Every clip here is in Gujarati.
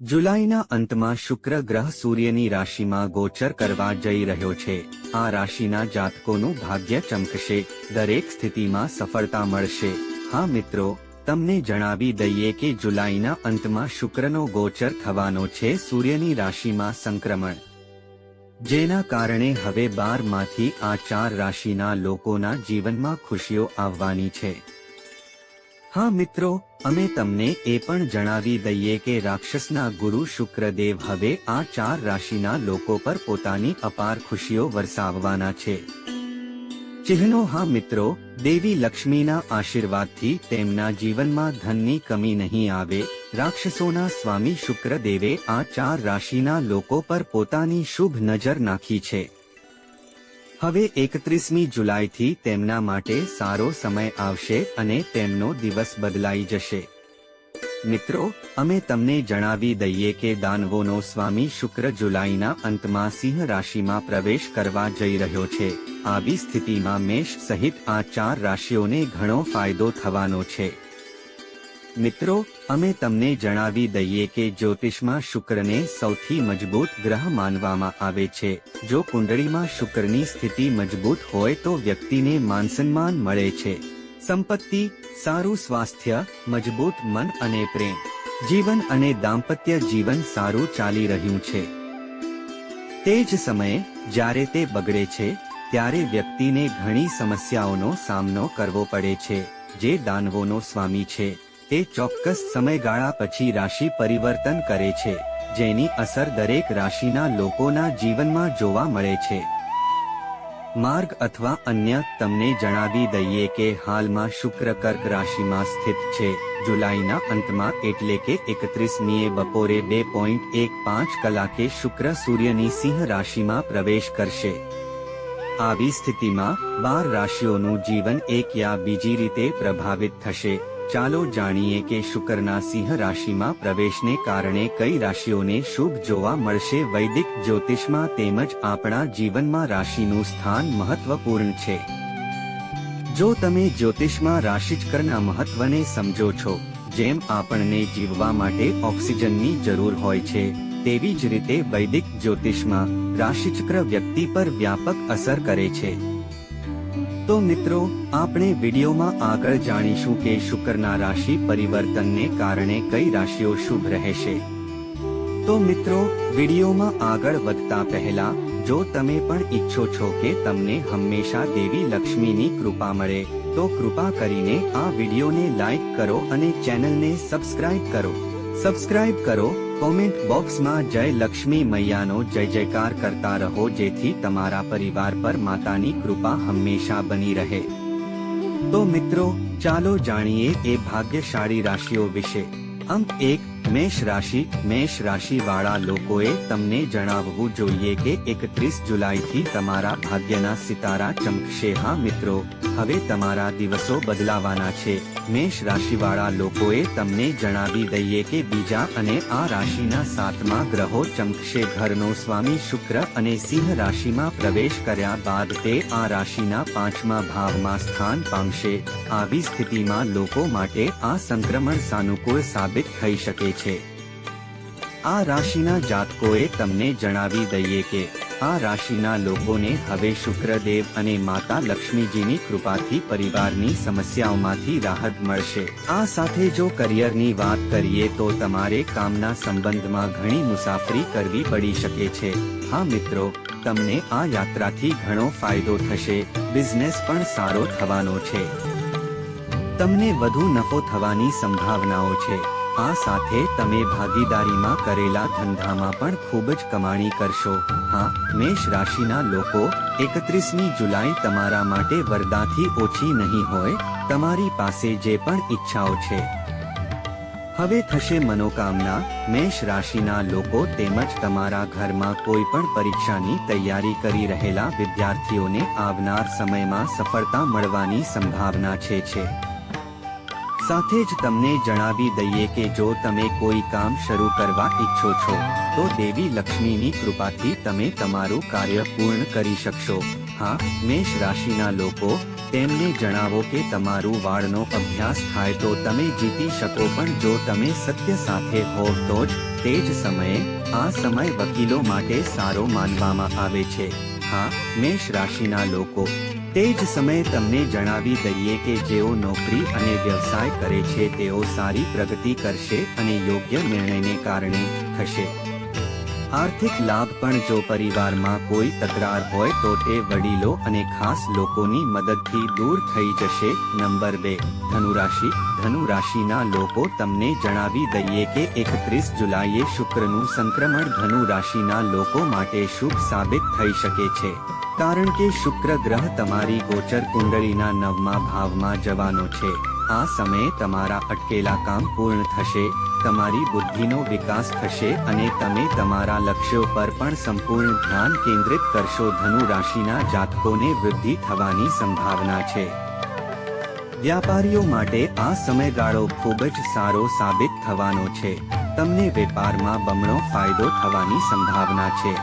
જુલાઈના અંતમાં શુક્ર ગ્રહ સૂર્યની રાશિમાં ગોચર કરવા જઈ રહ્યો છે. આ રાશિના જાતકોનું ભાગ્ય ચમકશે, દરેક સ્થિતિમાં સફળતા મળશે. હા મિત્રો, તમને જણાવી દઈએ કે જુલાઈના અંતમાં શુક્રનો ગોચર થવાનો છે સૂર્યની રાશિમાં સંક્રમણ. જેના કારણે હવે બારમાંથી આ ચાર રાશિના લોકોના જીવનમાં ખુશીઓ આવવાની છે. હા મિત્રો, અમે તમને એ પણ જણાવી દઈએ કે રાક્ષસના ગુરુ શુક્રદેવ હવે આ ચાર રાશિના લોકો પર પોતાની અપાર ખુશીઓ વરસાવવાના છે. ચિહ્નો હા મિત્રો, દેવી લક્ષ્મીના આશીર્વાદથી તેમના જીવનમાં ધનની કમી નહીં આવે. રાક્ષસોના સ્વામી શુક્રદેવે આ ચાર રાશિના લોકો પર પોતાની શુભ નજર નાખી છે. હવે એકત્રીસમી જુલાઈથી તેમના માટે સારો સમય આવશે અને તેમનો દિવસ બદલાઈ જશે. મિત્રો, અમે તમને જણાવી દઈએ કે દાનવોનો સ્વામી શુક્ર જુલાઈના અંતમાં સિંહ રાશિમાં પ્રવેશ કરવા જઈ રહ્યો છે. આવી સ્થિતિમાં મેષ સહિત આ ચાર રાશિઓને ઘણો ફાયદો થવાનો છે. મિત્રો, અમે તમને જણાવી દઈએ કે જ્યોતિષમાં શુક્રને સૌથી મજબૂત ગ્રહ માનવામાં આવે છે. જો કુંડળીમાં શુક્રની સ્થિતિ મજબૂત હોય તો વ્યક્તિને માનસન્માન મળે છે. સંપત્તિ, સારું સ્વાસ્થ્ય, મજબૂત મન અને પ્રેમ. જીવન અને દાંપત્ય જીવન સારું ચાલી રહ્યું છે. તે જ સમયે, જ્યારે તે બગડે છે, ત્યારે વ્યક્તિને ઘણી સમસ્યાઓનો સામનો કરવો પડે છે, જે દાનવોનો સ્વામી છે. તે ચોક્કસ સમયગાળા પછી રાશિ પરિવર્તન કરે છે, જેની અસર દરેક રાશિના લોકોના જીવનમાં જોવા મળે છે. માર્ગ અથવા અન્ય તમને જણાવી દઈએ કે હાલમાં શુક્ર કર્ક રાશિમાં સ્થિત છે, જુલાઈના અંતમાં એટલે કે એકત્રીસમીએ બપોરે બે પોઈન્ટ એક પાંચ કલાકે શુક્ર સૂર્યની સિંહ રાશિમાં પ્રવેશ કરશે. આવી સ્થિતિમાં બાર રાશિઓનું જીવન એક યા બીજી રીતે પ્રભાવિત થશે. ચાલો જાણીએ કે શુક્રના સિંહ રાશિમાં પ્રવેશને કારણે કઈ રાશિઓને શુભ જોવા મળશે? વૈદિક જ્યોતિષમાં તેમજ આપણા જીવનમાં રાશિનું સ્થાન મહત્વપૂર્ણ છે. જો તમે જ્યોતિષમાં રાશિચક્રના મહત્વને સમજો છો, જેમ આપણને જીવવા માટે ઓક્સિજનની જરૂર હોય છે, તેવી જ રીતે વૈદિક જ્યોતિષમાં રાશિચક્ર વ્યક્તિ પર વ્યાપક અસર કરે છે. તો મિત્રો, આપણે વિડીયોમાં આગળ જાણીશું કે શુક્રના રાશિ પરિવર્તનને કારણે કઈ રાશિઓ શુભ રહેશે. તો મિત્રો, વિડીયોમાં આગળ વધતા પહેલા, જો તમે પણ ઈચ્છો છો કે તમને હંમેશા દેવી લક્ષ્મીની કૃપા મળે, તો કૃપા કરીને આ વિડીયોને લાઈક કરો અને ચેનલને સબસ્ક્રાઇબ કરો. સબસ્ક્રાઇબ કરો કોમેન્ટ બોક્સમાં જય લક્ષ્મી મૈયાનો જય જયકાર કરતા રહો જેથી તમારા પરિવાર પર માતાની કૃપા હંમેશા બની રહે. તો મિત્રો, ચાલો જાણીએ એ ભાગ્યશાળી રાશિઓ વિશે. અંક એક મેષ રાશિ મેષ રાશિ વાળા લોકોએ તમને જણાવવું જોઈએ કે એકત્રીસ જુલાઈથી તમારા ભાગ્યના સિતારા ચમકશે. હા મિત્રો, હવે તમારા દિવસો બદલાવાના છે. મેષ રાશિવાળા લોકોએ તમને જણાવી દઈએ કે બીજા અને આ રાશિના સાતમા ગ્રહો ચમકશે. ઘરનો સ્વામી શુક્ર અને સિંહ રાશિમાં પ્રવેશ કર્યા બાદ તે આ રાશિના પાંચમા ભાવમાં સ્થાન પામશે. આવી સ્થિતિમાં લોકો માટે આ સંક્રમણ સાનુકૂળ સાબિત થઈ શકે છે આ રાશિના જાતકોએ તમને જણાવી દઈએ કે આ રાશિના લોકોને હવે શુક્રદેવ અને માતા લક્ષ્મીજીની કૃપાથી પરિવારની સમસ્યાઓમાંથી રાહત મળશે. આ સાથે જો કરિયરની વાત કરીએ તો તમારે કામના સંબંધમાં ઘણી મુસાફરી કરવી પડી શકે છે. હા મિત્રો, તમને આ યાત્રાથી ઘણો ફાયદો થશે. બિઝનેસ પણ સારો થવાનો છે. તમને વધુ નફો થવાની સંભાવનાઓ છે. આ સાથે તમે ભાગીદારીમાં કરેલા ધંધામાં પણ ખૂબ જ કમાણી કરશો. હા, મેષ રાશિના લોકો, એકત્રીસમી જુલાઈ તમારા માટે વરદાથી ઓછી નહીં હોય, તમારી પાસે જે પણ ઈચ્છાઓ છે. હવે થશે મનોકામના. મેષ રાશિના લોકો તેમજ તમારા ઘરમાં કોઈ પણ પરીક્ષાની તૈયારી કરી રહેલા વિદ્યાર્થીઓને આવનાર સમયમાં સફળતા મળવાની સંભાવના છે છે. સાથે જ તમને જણાવી દઈએ કે જો તમે કોઈ કામ શરૂ કરવા ઈચ્છો છો, તો દેવી લક્ષ્મીની કૃપાથી તમે તમારું કાર્ય પૂર્ણ કરી શકશો. હા, મેષ રાશિના લોકો, તેમને જણાવો કે તમારું વાળનો અભ્યાસ થાય તો તમે જીતી શકો, પણ જો તમે સત્ય સાથે હોવ તો જ તે જ સમયે, આ સમય વકીલો માટે સારો માનવામાં આવે છે. હા, મેષ રાશિના લોકો તે જ સમયે તમને જણાવી દઈએ કે જેઓ નોકરી અને વ્યવસાય કરે છે, તેઓ સારી પ્રગતિ કરશે અને યોગ્ય નિર્ણયને કારણે થશે. આર્થિક લાભ પણ જો પરિવારમાં કોઈ તકરાર હોય તો તે વડીલો અને ખાસ લોકોની મદદથી દૂર થઈ જશે. નંબર બે, ધનુરાશિ. ધનુરાશિના લોકો તમને જણાવી દઈએ કે એકત્રીસ જુલાઈએ શુક્રનું સંક્રમણ ધનુ રાશિના લોકો માટે શુભ સાબિત થઈ શકે છે. કારણ કે શુક્ર ગ્રહ તમારી ગોચર કુંડળીના નવમા ભાવમાં જવાનો છે. આ સમયે તમારા અટકેલા કામ પૂર્ણ થશે, તમારી બુદ્ધિનો વિકાસ થશે અને તમે તમારા લક્ષ્યો પર પણ સંપૂર્ણ ધ્યાન કેન્દ્રિત કરશો. ધનુ રાશિના જાતકોને વૃદ્ધિ થવાની સંભાવના છે. વ્યાપારીઓ માટે આ સમયગાળો ખૂબ જ સારો સાબિત થવાનો છે. તમને વેપારમાં બમણો ફાયદો થવાની સંભાવના છે.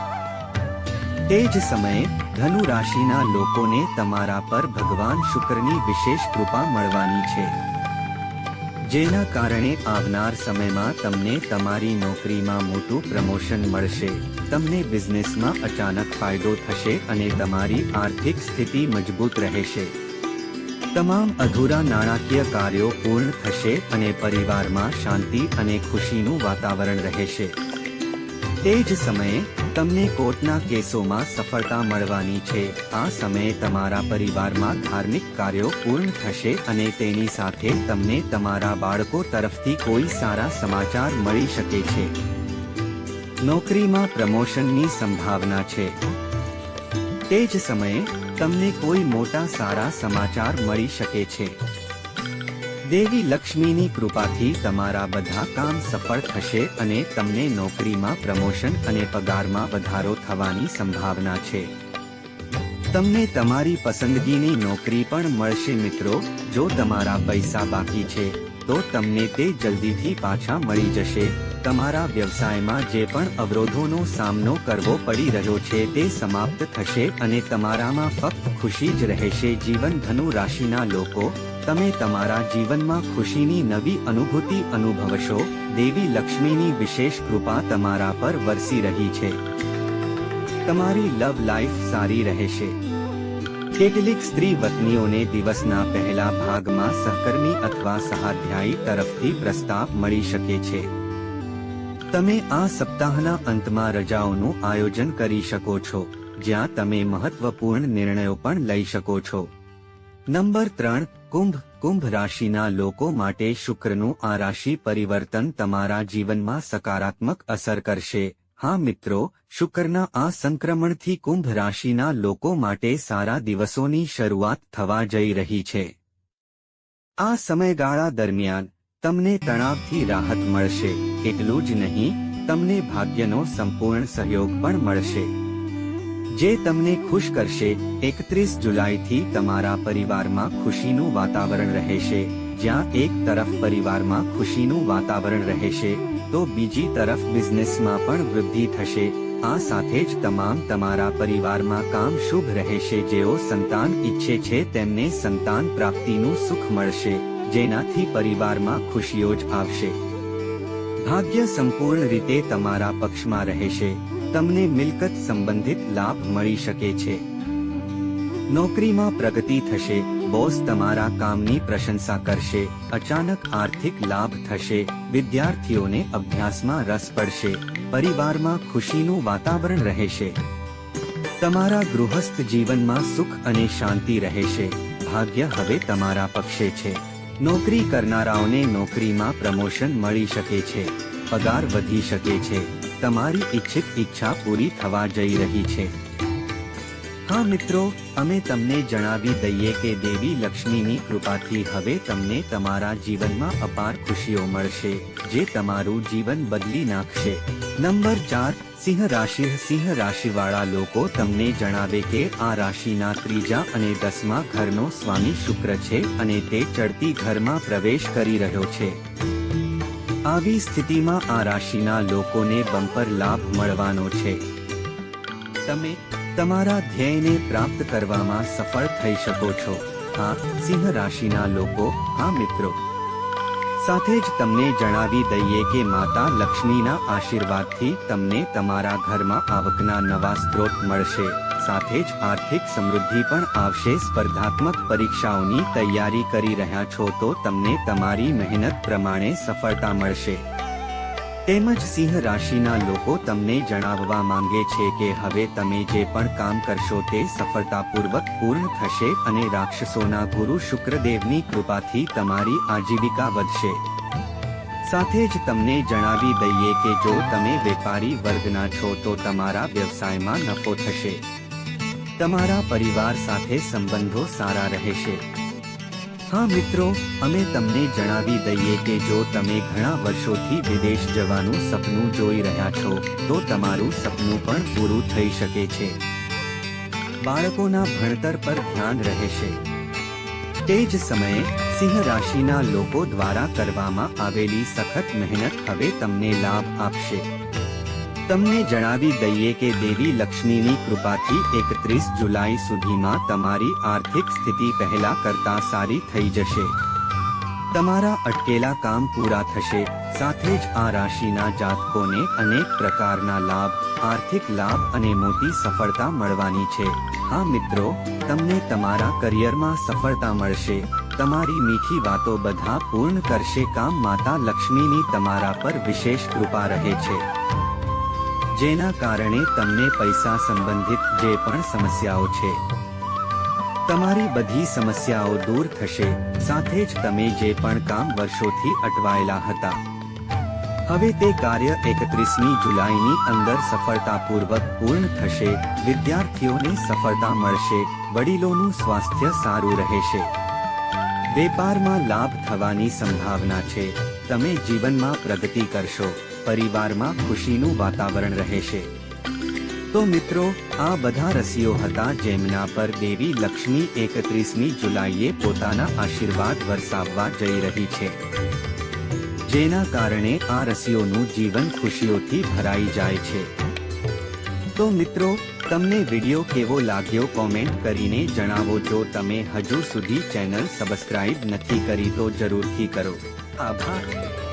તે જ સમયે ધનુ રાશિના લોકોને તમારા પર ભગવાન શુક્રની વિશેષ કૃપા મળવાની છે. જેના કારણે આવનાર સમયમાં તમને તમારી નોકરીમાં મોટું પ્રમોશન મળશે. તમને બિઝનેસમાં અચાનક ફાયદો થશે અને તમારી આર્થિક સ્થિતિ મજબૂત રહેશે. તમામ અધૂરા નાણાકીય કાર્યો પૂર્ણ થશે અને પરિવારમાં શાંતિ અને ખુશીનું વાતાવરણ રહેશે. તે જ સમયે તમને કોર્ટના કેસોમાં સફળતા મળવાની છે. આ સમયે તમારા પરિવારમાં ધાર્મિક કાર્યો પૂર્ણ થશે અને તેની સાથે તમને તમારા બાળકો તરફથી કોઈ સારા સમાચાર મળી શકે છે. નોકરીમાં પ્રમોશનની સંભાવના છે. તે જ સમયે તમને કોઈ મોટા સારા સમાચાર મળી શકે છે. દેવી લક્ષ્મીની કૃપાથી તમારા બધા કામ સફળ થશે અને તમને નોકરીમાં પ્રમોશન અને પગારમાં વધારો થવાની સંભાવના છે. તમને તમારી પસંદગીની નોકરી પણ મળશે મિત્રો. જો તમારા પૈસા બાકી છે, તો તમને તે જલ્દીથી પાછા મળી જશે. તમારા વ્યવસાયમાં જે પણ અવરોધોનો સામનો કરવો પડી રહ્યો છે તે સમાપ્ત થશે અને તમારામાં ફક્ત ખુશી જ રહેશે. જીવન ધનુ રાશિના લોકો તમે તમારા જીવનમાં ખુશીની નવી અનુભૂતિ અનુભવશો. દેવી લક્ષ્મીની વિશેષ કૃપા તમારા પર વરસી રહી છે. તમારી લવ લાઈફ સારી રહેશે. કેટલીક સ્ત્રી વતનીઓને દિવસના પહેલા ભાગમાં સહકર્મી અથવા સહાધ્યાયી તરફથી પ્રસ્તાવ મળી શકે છે. તમે આ સપ્તાહના અંતમાં રજાઓનું આયોજન કરી શકો છો, જ્યાં તમે મહત્વપૂર્ણ નિર્ણયો પણ લઈ શકો છો. નંબર ત્રણ કુંભ કુંભ રાશિના લોકો માટે શુક્રનું આ રાશિ પરિવર્તન તમારા જીવનમાં સકારાત્મક અસર કરશે. હા મિત્રો, શુક્રના આ સંક્રમણથી કુંભ રાશિના લોકો માટે સારા દિવસોની શરૂઆત થવા જઈ રહી છે. આ સમયગાળા દરમિયાન તમને તણાવથી રાહત મળશે. એટલું જ નહીં, તમને ભાગ્યનો સંપૂર્ણ સહયોગ પણ મળશે. જે તમને ખુશ કરશે, એકત્રીસ જુલાઈથી તમારા પરિવારમાં ખુશીનું વાતાવરણ રહેશે. જ્યાં એક તરફ પરિવારમાં ખુશીનું વાતાવરણ રહેશે, તો બીજી તરફ બિઝનેસમાં પણ વૃદ્ધિ થશે. આ સાથે જ તમામ તમારા પરિવારમાં કામ શુભ રહેશે. જેઓ સંતાન ઈચ્છે છે, તેમને સંતાન પ્રાપ્તિનું સુખ મળશે, જેનાથી પરિવારમાં ખુશીઓ જ આવશે. ભાગ્ય સંપૂર્ણ રીતે તમારા પક્ષમાં રહેશે. તમને મિલકત સંબંધિત લાભ મળી શકે છે. નોકરીમાં પ્રગતિ થશે, બોસ તમારા કામની પ્રશંસા કરશે, અચાનક આર્થિક લાભ થશે, વિદ્યાર્થીઓને અભ્યાસમાં રસ પડશે, પરિવારમાં ખુશીનું વાતાવરણ રહેશે. તમારા ગૃહસ્થ જીવનમાં સુખ અને શાંતિ રહેશે, ભાગ્ય હવે તમારા પક્ષે છે. નોકરી કરનારાઓને નોકરીમાં પ્રમોશન મળી શકે છે, પગાર વધી શકે છે. તમારી ઈચ્છિત ઈચ્છા પૂરી થવા જઈ રહી છે. હા મિત્રો, અમે તમને જણાવી દઈએ કે દેવી લક્ષ્મીની કૃપાથી હવે તમને તમારા જીવનમાં અપાર ખુશીઓ મળશે, જે તમારું જીવન બદલી નાખશે. નંબર ચાર, સિંહ રાશિ, સિંહ રાશિવાળા લોકો તમને જણાવે કે આ રાશિના ત્રીજા અને દસમા ઘરનો સ્વામી શુક્ર છે અને તે ચડતી ઘરમાં પ્રવેશ કરી રહ્યો છે. આવી સ્થિતિમાં આ રાશિના લોકોને બમ્પર લાભ મળવાનો છે. તમે તમારા ધ્યેયને પ્રાપ્ત કરવામાં સફળ થઈ શકો છો. હા, સિંહ રાશિના લોકો, હા મિત્રો. સાથે જ તમને જણાવી દઈએ કે માતા લક્ષ્મીના આશીર્વાદથી તમને તમારા ઘરમાં આવકના નવા સ્ત્રોત મળશે. સાથે જ આર્થિક સમૃદ્ધિ પણ આવશે. સ્પર્ધાત્મક પરીક્ષાઓની તૈયારી કરી રહ્યા છો તો તમને તમારી મહેનત પ્રમાણે સફળતા મળશે. તેમજ સિંહ રાશિના લોકો તમને જણાવવા માંગે છે કે હવે તમે જે પણ કામ કરશો તે સફળતાપૂર્વક પૂર્ણ થશે અને રાક્ષસોના ગુરુ શુક્રદેવની કૃપાથી તમારી આજીવિકા વધશે. સાથે જ તમને જણાવી દઈએ કે જો તમે વેપારી વર્ગના છો તો તમારા વ્યવસાયમાં નફો થશે. તમારા પરિવાર સાથે સંબંધો સારા રહેશે. હા મિત્રો, અમે તમને જણાવી દઈએ કે જો તમે ઘણા વર્ષોથી વિદેશ જવાનું સપનું જોઈ રહ્યા છો, તો તમારું સપનું પણ પૂરું થઈ શકે છે. બાળકોના ભણતર પર ધ્યાન રહેશે. તે જ સમયે સિંહ રાશિના લોકો દ્વારા કરવામાં આવેલી સખત મહેનત હવે તમને લાભ આપશે. તમને જણાવી દઈએ કે દેવી લક્ષ્મીની કૃપાથી એકત્રીસ જુલાઈ સુધીમાં તમારી આર્થિક સ્થિતિ પહેલા કરતા સારી થઈ જશે. તમારા અટકેલા કામ પૂરા થશે. સાથે જ આ રાશિના જાતકોને અનેક પ્રકારના લાભ, આર્થિક લાભ અને મોટી સફળતા મળવાની છે. હા મિત્રો, તમને તમારા કરિયરમાં સફળતા મળશે. તમારી મીઠી વાતો બધા પૂર્ણ કરશે. કામ માતા લક્ષ્મીની તમારા પર વિશેષ કૃપા રહે છે. જેના કારણે તમને પૈસા સંબંધિત જે પણ સમસ્યાઓ છે, તમારી બધી સમસ્યાઓ દૂર થશે, સાથે જ તમે જે પણ કામ વર્ષોથી અટવાયેલા હતા. હવે તે કાર્ય એકત્રીસમી જુલાઈની અંદર સફળતાપૂર્વક પૂર્ણ થશે, વિદ્યાર્થીઓને સફળતા મળશે, વડીલોનું સ્વાસ્થ્ય સારું રહેશે. વેપારમાં લાભ થવાની સંભાવના છે, તમે જીવનમાં પ્રગતિ કરશો. પરિવારમાં ખુશીનું વાતાવરણ રહેશે તો મિત્રો, આ બધા રસીઓ હતા જેમના પર દેવી લક્ષ્મી એકત્રીસમી જુલાઈએ પોતાના આશીર્વાદ વરસાવવા જઈ રહી છે. જેના કારણે આ રસીઓનું જીવન ખુશીઓથી ભરાઈ જાય છે. તો મિત્રો, તમને વિડિયો કેવો લાગ્યો કોમેન્ટ કરીને જણાવો. જો તમે હજુ સુધી ચેનલ સબસ્ક્રાઇબ નથી કરી તો જરૂરથી કરો. આભાર.